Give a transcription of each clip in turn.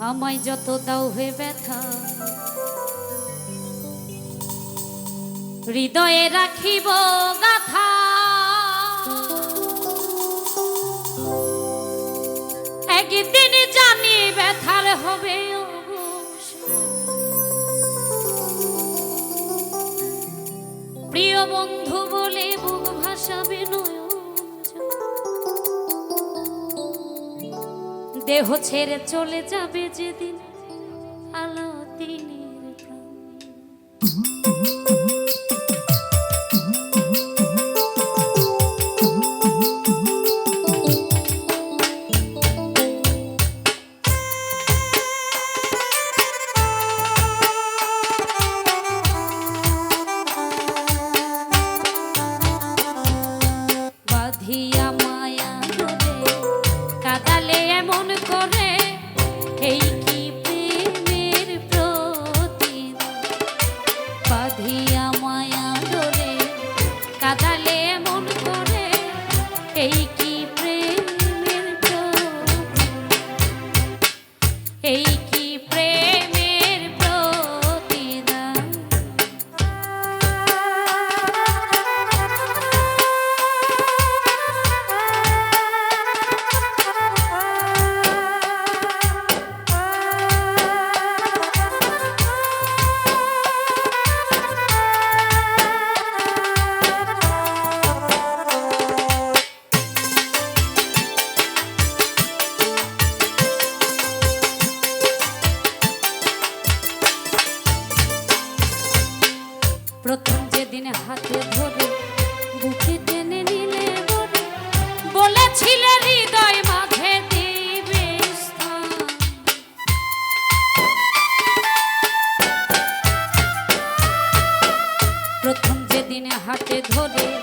আমায় যত দাও হয়ে ব্যথা। হৃদয়ে রাখিব গাথা। একদিন জানি ব্যথার হবে প্রিয় বন্ধু বলে বুক ভাষাবে নয়। দেহ ছেড়ে চলে যাবে যেদিন 嘿。হাতে ধরে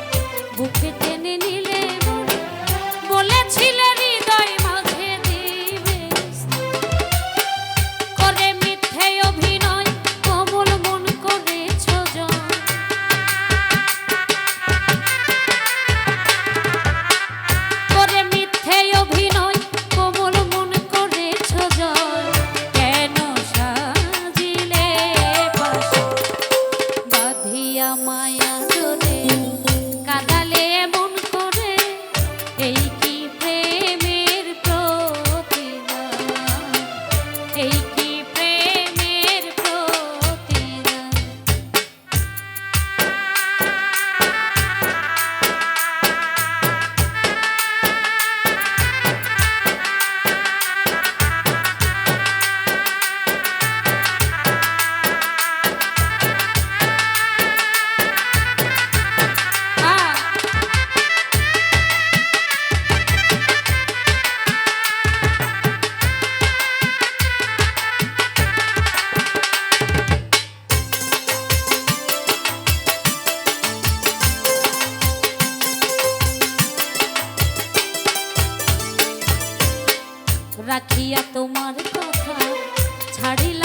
রাখিয়া তোমার কথা ছাড়িলা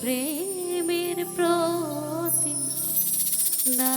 প্রেমের প্রতি না।